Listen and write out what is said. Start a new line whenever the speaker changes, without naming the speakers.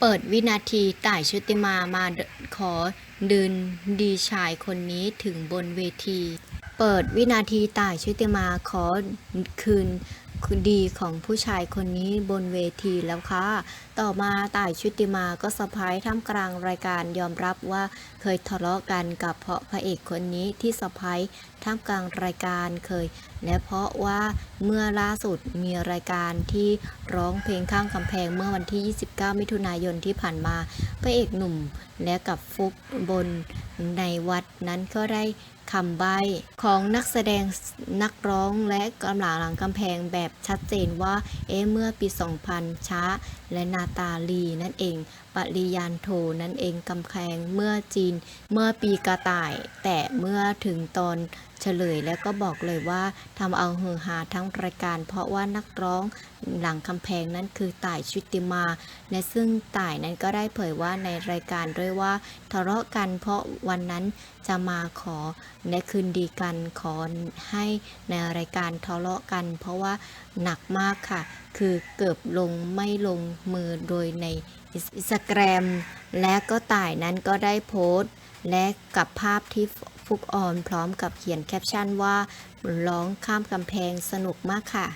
เปิดวินาทีต่ายชุติมามาขอดึนดีชายคนนี้ถึงบนเวที เปิดวินาทีต่ายชุติมาขอคืน ดีของผู้ชายคนนี้บนเวทีแล้วค่ะ ต่อมาต่ายชุติมาก็สะพายท่ามกลางรายการยอมรับว่าเคยทะเลาะกันกับเพราะพระเอกคนนี้ที่สะพายท่ามกลางรายการเคย และเพราะว่าเมื่อล่าสุดมีรายการที่ร้องเพลงข้างกำแพงเมื่อวันที่ 29 มิถุนายนที่ผ่านมา พระเอกหนุ่มและกับฟุกบน ในวัดนั้นก็ได้คำใบ้ของนักแสดงนักร้องและกำลังหลังกำแพงแบบชัดเจนว่า เอ๊เมื่อปี 2000 ช้า และนาตาลีนั่นเองปริยานโทนั่นเองกำแพงเมื่อจีน เมื่อปีกระต่าย แต่เมื่อถึงตอน ฉลยแล้วก็บอกเลยว่าทำเอาฮือฮาทั้งรายการ เพราะว่านักร้องหลังกำแพงนั้นคือต่ายชุติมา และซึ่งต่ายนั้นก็ได้เผยว่าในรายการด้วยว่าทะเลาะกันเพราะวันนั้นจะมาขอและคืนดีกันขอให้ในรายการทะเลาะกัน เพราะว่าหนักมากค่ะ คือเกือบลงไม่ลงมือโดยในอินสตาแกรมและก็ต่ายนั้นก็ได้โพสต์และกับภาพที่ ฟุกออนพร้อมกับเขียนแคปชั่นว่าร้องข้ามกำแพงสนุกมากค่ะ